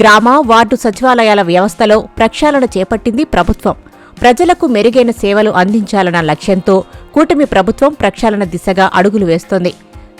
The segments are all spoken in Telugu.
గ్రామ వార్డు సచివాలయాల వ్యవస్థలో ప్రక్షాళన చేపట్టింది ప్రభుత్వం. ప్రజలకు మెరుగైన సేవలు అందించాలన్న లక్ష్యంతో కూటమి ప్రభుత్వం ప్రక్షాళన దిశగా అడుగులు వేస్తోంది.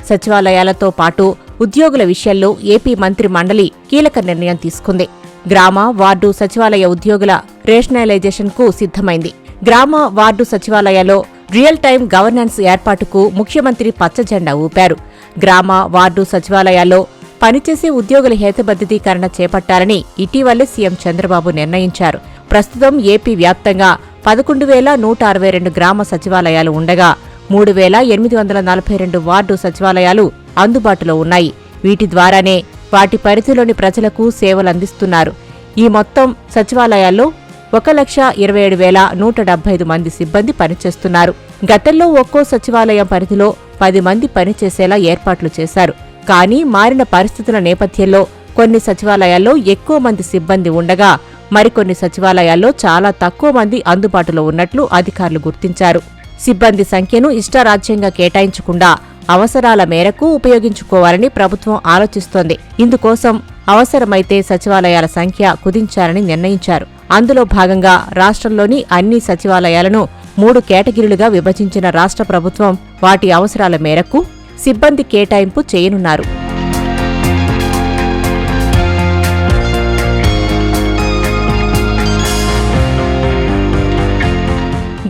సచివాలయాలతో పాటు ఉద్యోగుల విషయంలో ఏపీ మంత్రి మండలి కీలక నిర్ణయం తీసుకుంది. గ్రామ వార్డు సచివాలయ ఉద్యోగుల రేషనలైజేషన్కు సిద్ధమైంది. గ్రామ వార్డు సచివాలయాల్లో రియల్ టైం గవర్నెన్స్ ఏర్పాటుకు ముఖ్యమంత్రి పచ్చజెండా ఊపారు. గ్రామ వార్డు సచివాలయాల్లో పనిచేసే ఉద్యోగుల హేతుబద్ధీకరణ చేపట్టాలని ఇటీవలే సీఎం చంద్రబాబు నిర్ణయించారు. ప్రస్తుతం ఏపీ వ్యాప్తంగా పదకొండు వేల నూట అరవై రెండు గ్రామ సచివాలయాలు ఉండగా మూడు వేల ఎనిమిది వందల నలభై రెండు వార్డు సచివాలయాలు అందుబాటులో ఉన్నాయి. వీటి ద్వారానే వాటి పరిధిలోని ప్రజలకు సేవలు అందిస్తున్నారు. ఈ మొత్తం సచివాలయాల్లో ఒక లక్ష ఇరవై ఏడు వేల నూట డెబ్బై ఐదు మంది సిబ్బంది పనిచేస్తున్నారు. గతంలో ఒక్కో సచివాలయం పరిధిలో పది మంది పనిచేసేలా ఏర్పాట్లు చేశారు. కానీ మారిన పరిస్థితుల నేపథ్యంలో కొన్ని సచివాలయాల్లో ఎక్కువ మంది సిబ్బంది ఉండగా మరికొన్ని సచివాలయాల్లో చాలా తక్కువ మంది అందుబాటులో ఉన్నట్లు అధికారులు గుర్తించారు. సిబ్బంది సంఖ్యను ఇష్టారాజ్యంగా కేటాయించకుండా అవసరాల మేరకు ఉపయోగించుకోవాలని ప్రభుత్వం ఆలోచిస్తోంది. ఇందుకోసం అవసరమైతే సచివాలయాల సంఖ్య కుదించాలని నిర్ణయించారు. అందులో భాగంగా రాష్ట్రంలోని అన్ని సచివాలయాలను మూడు కేటగిరీలుగా విభజించిన రాష్ట్ర ప్రభుత్వం వాటి అవసరాల మేరకు సిబ్బంది కేటాయింపు చేయనున్నారు.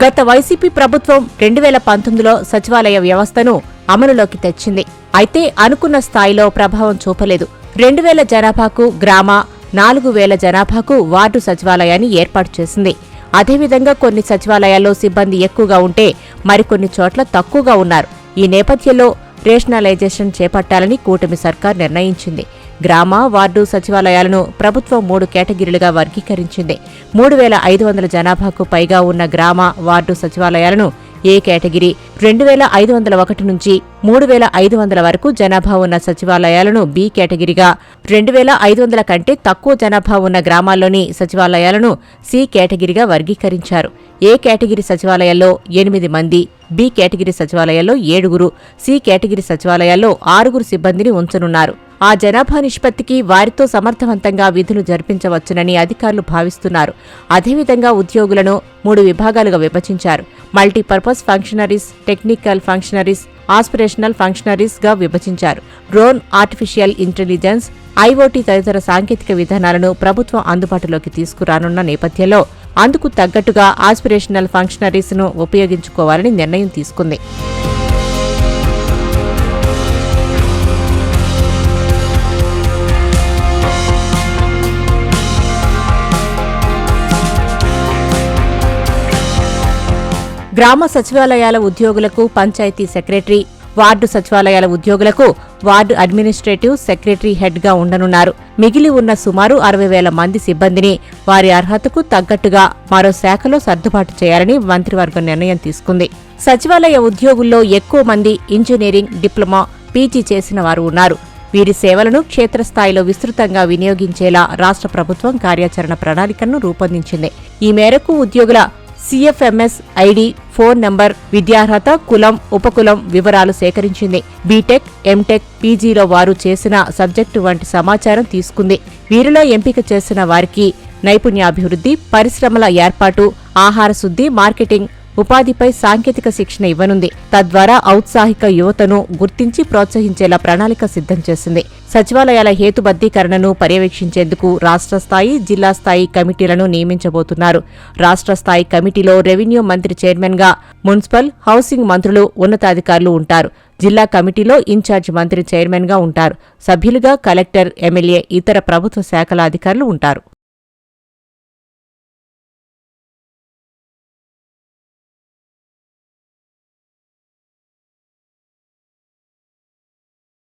గత వైసీపీ ప్రభుత్వం రెండు వేల పంతొమ్మిదిలో సచివాలయ వ్యవస్థను అమలులోకి తెచ్చింది. అయితే అనుకున్న స్థాయిలో ప్రభావం చూపలేదు. రెండు వేల జనాభాకు గ్రామ నాలుగు వేల జనాభాకు వార్డు సచివాలయాన్ని ఏర్పాటు చేసింది. అదేవిధంగా కొన్ని సచివాలయాల్లో సిబ్బంది ఎక్కువగా ఉంటే మరికొన్ని చోట్ల తక్కువగా ఉన్నారు. ఈ నేపథ్యంలో రేషనలైజేషన్ చేపట్టాలని కూటమి సర్కార్ నిర్ణయించింది. గ్రామ వార్డు సచివాలయాలను ప్రభుత్వం మూడు కేటగిరీలుగా వర్గీకరించింది. మూడు వేల ఐదు వందల జనాభాకు పైగా ఉన్న గ్రామ వార్డు సచివాలయాలను ఏ కేటగిరీ? రెండు వేల ఐదు వందల ఒకటి నుంచి మూడు వేల ఐదు వందల వరకు జనాభా ఉన్న సచివాలయాలను బి కేటగిరీగా. రెండు వేల ఐదు వందల కంటే తక్కువ జనాభా ఉన్న గ్రామాల్లోని సచివాలయాలను సి కేటగిరీగా వర్గీకరించారు. ఏ కేటగిరీ సచివాలయాల్లో ఎనిమిది మంది బి కేటగిరీ సచివాలయాల్లో ఏడుగురు సి కేటగిరీ సచివాలయాల్లో ఆరుగురు సిబ్బందిని ఉంచనున్నారు. ఆ జనాభా నిష్పత్తికి వారితో సమర్థవంతంగా విధులు జరిపించవచ్చునని అధికారులు భావిస్తున్నారు. అదేవిధంగా ఉద్యోగులను మూడు విభాగాలుగా విభజించారు. Multipurpose functionaries technical functionaries aspirational ఫంక్షనరీస్గా విభజించారు. డ్రోన్ ఆర్టిఫిషియల్ ఇంటెలిజెన్స్ ఐఓటీ తదితర సాంకేతిక విధానాలను ప్రభుత్వం అందుబాటులోకి తీసుకురానున్న నేపథ్యంలో అందుకు తగ్గట్టుగా ఆస్పిరేషనల్ ఫంక్షనరీస్ను ఉపయోగించుకోవాలని నిర్ణయం తీసుకుంది. గ్రామ సచివాలయాల ఉద్యోగులకు పంచాయతీ సెక్రటరీ వార్డు సచివాలయాల ఉద్యోగులకు వార్డు అడ్మినిస్ట్రేటివ్ సెక్రటరీ హెడ్గా ఉండనున్నారు. మిగిలి ఉన్న సుమారు అరవై వేల మంది సిబ్బందిని వారి అర్హతకు తగ్గట్టుగా మరో శాఖలో సర్దుబాటు చేయాలని మంత్రివర్గం నిర్ణయం తీసుకుంది. సచివాలయ ఉద్యోగుల్లో ఎక్కువ మంది ఇంజనీరింగ్ డిప్లొమా పీజీ చేసిన వారు ఉన్నారు. వీరి సేవలను క్షేత్రస్థాయిలో విస్తృతంగా వినియోగించేలా రాష్ట్ర ప్రభుత్వం కార్యాచరణ ప్రణాళికను రూపొందించింది. ఈ మేరకు ఉద్యోగుల సిఎఫ్ఎంఎస్ ఐడి ఫోన్ నంబర్ విద్యార్హత కులం ఉపకులం వివరాలు సేకరించింది. బీటెక్ ఎంటెక్ పీజీలో వారు చేసిన సబ్జెక్టు వంటి సమాచారం తీసుకుంది. వీరిలో ఎంపిక చేసిన వారికి నైపుణ్యాభివృద్ధి పరిశ్రమల ఏర్పాటు ఆహార శుద్ధి మార్కెటింగ్ ఉపాధిపై సాంకేతిక శిక్షణ ఇవ్వనుంది. తద్వారా ఔత్సాహిక యువతను గుర్తించి ప్రోత్సహించేలా ప్రణాళిక సిద్ధం చేసింది. సచివాలయాల హేతుబద్దీకరణను పర్యవేక్షించేందుకు రాష్ట్ర స్థాయి జిల్లా స్థాయి కమిటీలను నియమించబోతున్నారు. రాష్ట్ర స్థాయి కమిటీలో రెవెన్యూ మంత్రి చైర్మన్గా మున్సిపల్ హౌసింగ్ మంత్రులు ఉన్నతాధికారులు ఉంటారు. జిల్లా కమిటీలో ఇన్ఛార్జ్ మంత్రి చైర్మన్గా ఉంటారు. సభ్యులుగా కలెక్టర్ ఎమ్మెల్యే ఇతర ప్రభుత్వ శాఖల అధికారులు ఉంటారు.